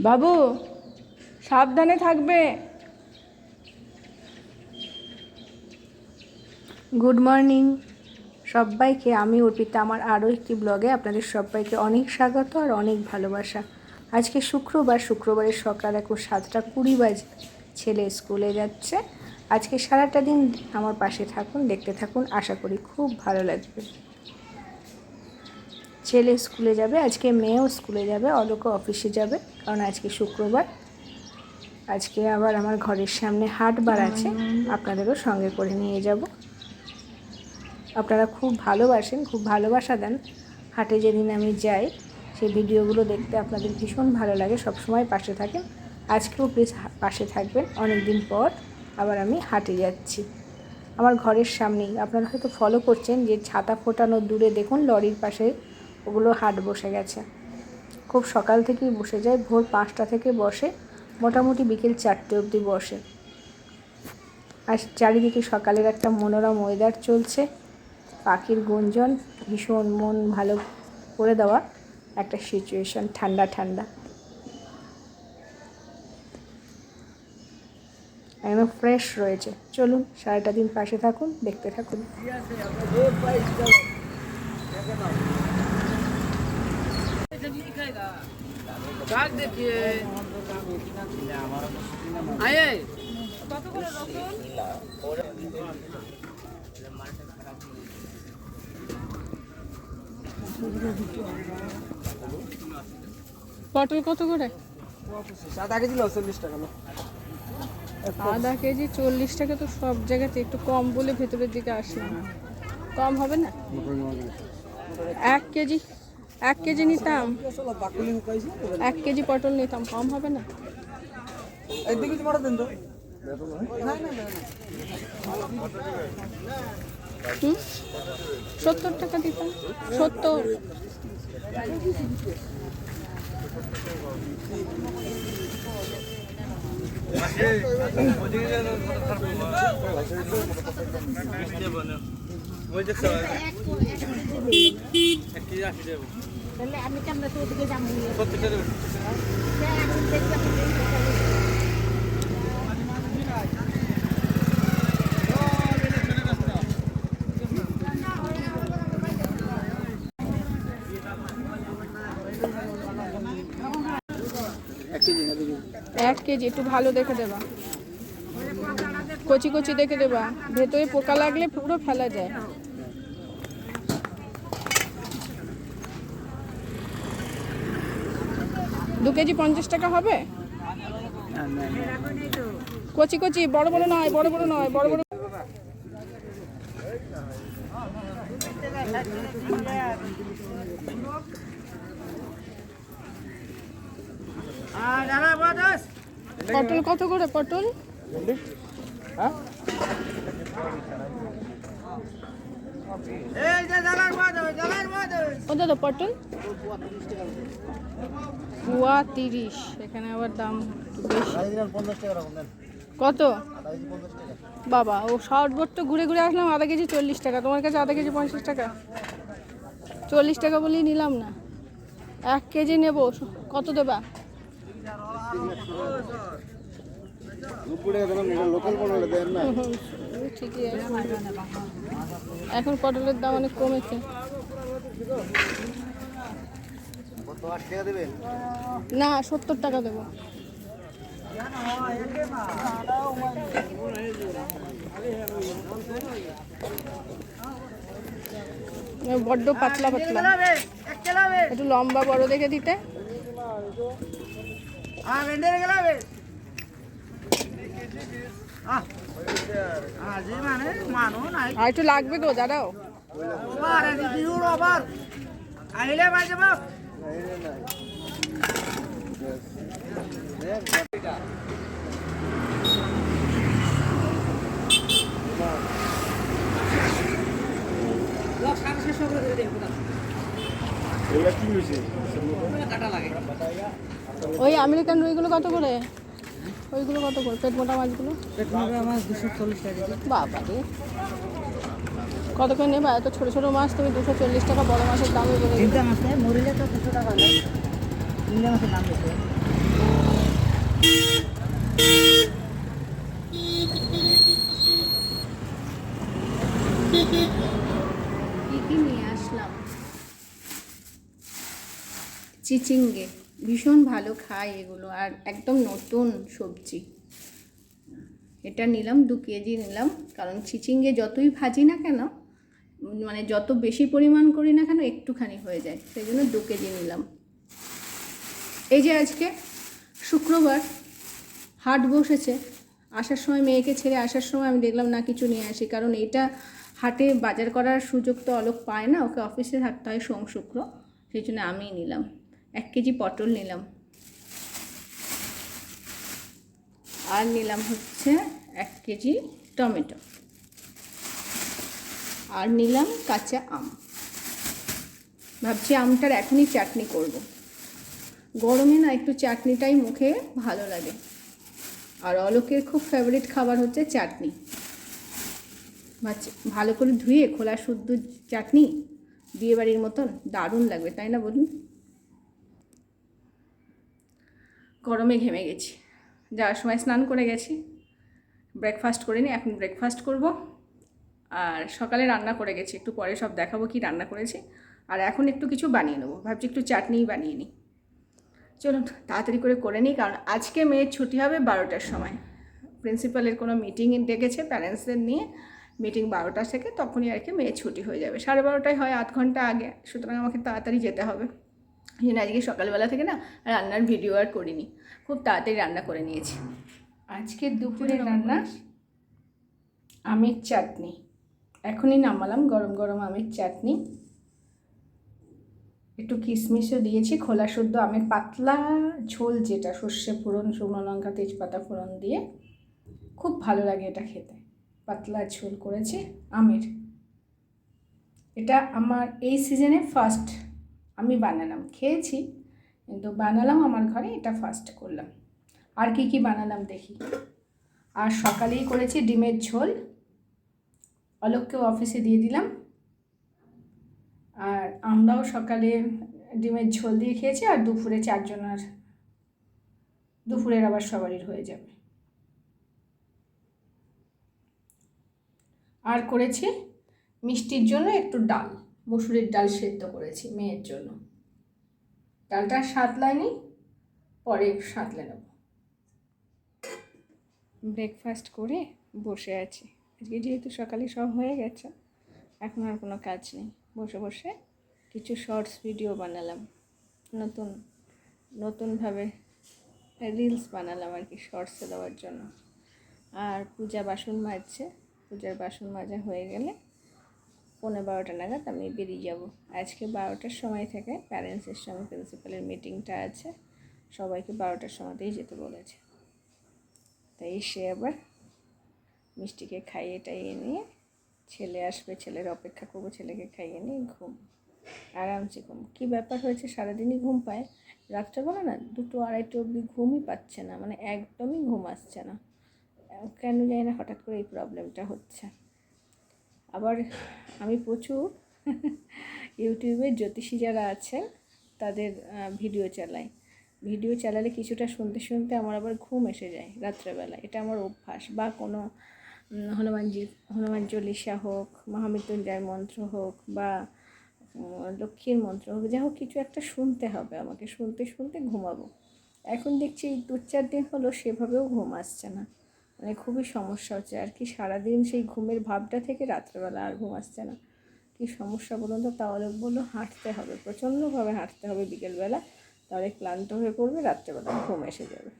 বাবু, সাবধানে থাকবে। Good morning. সবাইকে, আমি অর্পিতা। আমার আরও একটি ব্লগে আপনাদের সবাইকে অনেক স্বাগত আর অনেক ভালোবাসা। আজকে শুক্রবার, শুক্রবারের সকাল এখন সাতটা কুড়ি বাজে। ছেলে স্কুলে যাচ্ছে। আজকে সারাটা দিন আমার পাশে থাকুন, দেখতে থাকুন। আশা করি খুব ভালো লাগবে। ছেলে স্কুলে যাবে, আজকে মেয়েও স্কুলে যাবে অলোকও অফিসে যাবে, কারণ আজকে শুক্রবার। আজকে আবার আমার ঘরের সামনে হাট বার আছে, আপনাদেরও সঙ্গে করে নিয়ে যাব। আপনারা খুব ভালোবাসেন, খুব ভালোবাসা দেন। হাটে যেদিন আমি যাই, সেই ভিডিওগুলো দেখতে আপনাদের ভীষণ ভালো লাগে, সবসময় পাশে থাকেন। আজকেও প্লিজ পাশে থাকবেন অনেক দিন পর আবার আমি হাটে যাচ্ছি। আমার ঘরের সামনেই, আপনারা হয়তো ফলো করছেন যে ছাতা ফোটানোর দূরে দেখুন, লরির পাশে ওগুলো হাট বসে গেছে। খুব সকাল থেকেই বসে যায়, ভোর পাঁচটা থেকে বসে, মোটামুটি বিকেল চারটে অবধি বসে। আর চারিদিকে সকালের একটা মনোরম ওয়েদার চলছে। পাখির গুঞ্জন, ভীষণ মন ভালো করে দেওয়া একটা সিচুয়েশন ঠান্ডা ঠান্ডা। একদম ফ্রেশ রয়েছে। চলুন, সারাটা দিন পাশে থাকুন, দেখতে থাকুন। শাক দেখিয়ে আয়ে পটল কত করে? সাদা কেজি চল্লিশ টাকা আধা কেজি চল্লিশ টাকা তো সব জায়গাতে একটু কম বলে ভেতরের দিকে আসে কম হবে না? এক কেজি এক কেজি নিতাম। এক কেজি পটল নিতাম কম হবে না? এদিকে কিছু বড় দেন তো না না না হুম সত্তর টাকা দিতাম সত্তর এক কেজি, একটু ভালো দেখে দেবা। কচি কচি দেখে দেবা। ভেতরে পোকা লাগলে পুরো ফেলা যায়। দু কেজি পঞ্চাশ টাকা হবে? কচি কচি বড় বড় নয় বড় বড় নয় বড় বড় পটল কত করে পটল? ও দাদা পটল? পুয়া তিরিশ, এখানে আবার দাম বেশি। কত? বাবা, ও শর্ট তো ঘুরে ঘুরে আসলাম, আধা কেজি চল্লিশ টাকা। তোমার কাছে আধা কেজি পঞ্চাশ টাকা? চল্লিশ টাকা বলেই নিলাম না। এক কেজি নেব, কত দেবা? এখন পটলের দাম অনেক কমেছে। না সত্তর টাকা দেবো। বড্ড পাতলা পাতলা। একটু লম্বা বড় দেখে দিতে। আর আজি মানে আর একটু লাগবে বিহুর ওভার আহিলে পাই যাব ওই আমেরিকান রুইগুলো কত করে? ওইগুলো কত করে? পেট মোটা মাছগুলো? আমার দুশো চল্লিশ টাকা বাবা রে কত করে নেবা? এত ছোট ছোট মাছ তুমি দুশো চল্লিশ টাকা বড় মাছের দামই বলে। চিন্তা মাছ নেই মরিলে তো দুশো টাকা চিংড়ি মাছের দাম বেশি। কী কী নিয়ে আসলাম। চিচিঙ্গে ভীষণ ভালো খায় এগুলো আর একদম নতুন সবজি। এটা নিলাম দু কেজি নিলাম কারণ চিচিঙ্গে যতই ভাজি না কেন মানে যত বেশি পরিমাণ করি না কেন একটুখানি হয়ে যায়, সেই জন্য দু কেজি নিলাম। এই যে আজকে শুক্রবার, হাট বসেছে, আসার সময় মেয়েকে ছেড়ে আসার সময় আমি দেখলাম না কিছু নিয়ে আসি, কারণ এটা হাটে বাজার করার সুযোগ তো অলোক পায় না, ওকে অফিসে থাকতে হয় সোম শুক্র, সেই জন্য আমিই নিলাম। এক কেজি পটল নিলাম। আর নিলাম হচ্ছে এক কেজি টমেটো। আর নিলাম কাঁচা আম। ভাবছি আমটার এখনই চাটনি করব। গরমে না একটু চাটনিটাই মুখে ভালো লাগে। আর অলোকের খুব ফেভারিট খাবার হচ্ছে চাটনি। ভালো করে ধুয়ে খোলা শুদ্ধ চাটনি বিয়েবাড়ির মতন দারুণ লাগবে, তাই না বলুন? গরমে ঘেমে গেছি। যাওয়ার সময় স্নান করে গেছি। ব্রেকফাস্ট করে নিই এখন ব্রেকফাস্ট করব। আর সকালে রান্না করে গেছি একটু পরে সব দেখাবো কি রান্না করেছি। আর এখন একটু কিছু বানিয়ে নেব ভাবছি একটু চাটনিই বানিয়ে নিই। চলুন তাড়াতাড়ি করে করে নিই কারণ আজকে মেয়ের ছুটি হবে বারোটার সময়। প্রিন্সিপালের কোনো মিটিং ডেকেছে প্যারেন্টসদের নিয়ে মিটিং বারোটা থেকে তখনই আর কি মেয়ের ছুটি হয়ে যাবে। সাড়ে বারোটায় হয় আধ ঘণ্টা আগে সুতরাং আমাকে তাড়াতাড়ি যেতে হবে। এই জন্য আজকে সকালবেলা থেকে না রান্নার ভিডিও আর করিনি খুব তাড়াতাড়ি রান্না করে নিয়েছি। আজকে দুপুরে রান্না আমের চাটনি। এখনই নামালাম গরম গরম আমের চাটনি। একটু কিশমিশও দিয়েছি, খোলা শুদ্ধ আমের পাতলা ঝোল যেটা, সর্ষে ফোড়ন, শুকনো লঙ্কা, তেজপাতা ফোড়ন দিয়ে। খুব ভালো লাগে এটা খেতে। পাতলা ঝোল করেছি আমের। এটা আমার এই সিজনে ফার্স্ট আমি বানালাম। খেয়েছি, কিন্তু বানালাম আমার ঘরে, এটা ফার্স্ট করলাম। আর কি কি বানালাম দেখি। আর সকালেই করেছি ডিমের ঝোল। অলোককেও অফিসে দিয়ে দিলাম। আর আমরাও সকালে ডিমের ঝোল দিয়ে খেয়েছি আর দুপুরে চারজনের, দুপুরের আবার সবারই হয়ে যাবে। আর করেছি মিষ্টির জন্য একটু ডাল, মুসুরির ডাল সেদ্ধ করেছি মেয়ের জন্য। ডালটা সাতলায়নি পরে সাতলে নেব। ব্রেকফাস্ট করে বসে আছি। আজকে যেহেতু সকালে সব হয়ে গেছে, এখন আর কোনো কাজ নেই। বসে বসে কিছু শর্টস ভিডিও বানালাম। নতুন, নতুনভাবে রিলস বানালাম আর কি শর্টসে দেওয়ার জন্য। আর পূজা বাসন মাজছে, পূজার বাসন মাজা হয়ে গেলে পনেরো বারোটা নাগাদ আমি বেরিয়ে যাব। আজকে বারোটার সময় থেকে প্যারেন্টসের সঙ্গে প্রিন্সিপালের মিটিংটা আছে, সবাইকে বারোটার সময়তেই যেতে বলেছে। তাই সে আবার মিষ্টিকে খাইয়ে টাইয়ে নিয়ে ছেলে আসবে, ছেলের অপেক্ষা করব, ছেলেকে খাইয়ে নিয়ে ঘুম, আরামসে ঘুম। কী ব্যাপার হয়েছে? সারাদিনই ঘুম পায়? রাত্রেবেলা না, দুটো আড়াইটে অবধি ঘুমই পাচ্ছে না মানে একদমই ঘুম আসছে না। কেন জানি না, হঠাৎ করে এই প্রবলেমটা হচ্ছে। আবার আমি প্রচুর ইউটিউবে জ্যোতিষী যারা আছেন, তাদের ভিডিও চালাই। ভিডিও চালালে কিছুটা শুনতে শুনতে আমার আবার ঘুম এসে যায় রাত্রেবেলা এটা আমার অভ্যাস বা কোনো হনুমানজি হনুমান চল্লিশা হোক, মহামৃত্যুঞ্জয় মন্ত্র হোক বা লক্ষ্মীর মন্ত্র হোক, যা হোক কিছু একটা শুনতে হবে আমাকে, শুনতে শুনতে ঘুমাবো। এখন দেখছি দু চার দিন হলো সেভাবেও ঘুম আসছে না। মানে খুবই সমস্যা হচ্ছে, আর কি সারাদিন সেই ঘুমের ভাবটা থেকে রাত্রেবেলা আর ঘুম আসছে না। কী সমস্যা বলুন তো? তাহলে বলল হাঁটতে হবে, প্রচণ্ডভাবে হাঁটতে হবে বিকেলবেলা, তাহলে ক্লান্ত হয়ে পড়বে, রাত্রেবেলা ঘুম এসে যাবে।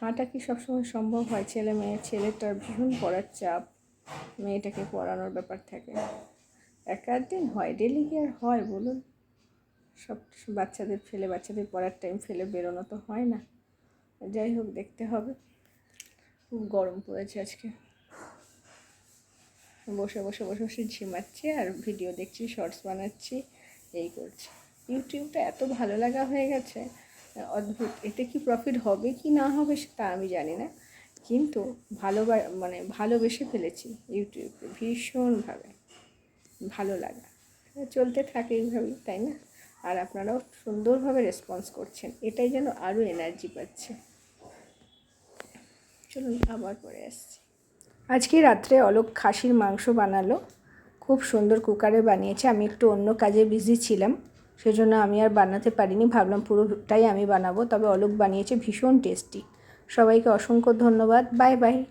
হাঁটা কি সবসময় সম্ভব হয়? ছেলে মেয়ে ছেলেটার ভীষণ পড়ার চাপ। মেয়েটাকে পড়ানোর ব্যাপার থাকে। এক আধ দিন হয়? ডেলি কি আর হয় বলুন? সব বাচ্চাদের ফেলে, বাচ্চাদের পড়ার টাইম ফেলে বেরোনো তো হয় না। যাই হোক, দেখতে হবে। খুব গরম পড়েছে আজকে। বসে বসে বসে বসে ঝিমাচ্ছি আর ভিডিও দেখছি শর্টস বানাচ্ছি, এই করছি। ইউটিউবটা এত ভালো লাগা হয়ে গেছে অদ্ভুত। এতে কি প্রফিট হবে কি না হবে সেটা আমি জানি না। কিন্তু ভালো মানে ভালোবেসে ফেলেছি ইউটিউবকে ভীষণভাবে। ভালো লাগা। চলতে থাকে এইভাবেই, তাই না? আর আপনারাও সুন্দরভাবে রেসপন্স করছেন। এটাই যেন আরও এনার্জি পাচ্ছে। চলুন আবার পরে আসছি। আজকে রাত্রে অলোক খাসির মাংস বানালো। খুব সুন্দর কুকারে বানিয়েছে। আমি একটু অন্য কাজে বিজি ছিলাম। সেজন্য আমি আর বানাতে পারিনি। ভাবলাম পুরোটাই আমি বানাবো, তবে অলোক বানিয়েছে ভীষণ টেস্টি। সবাইকে অসংখ্য ধন্যবাদ। Bye bye.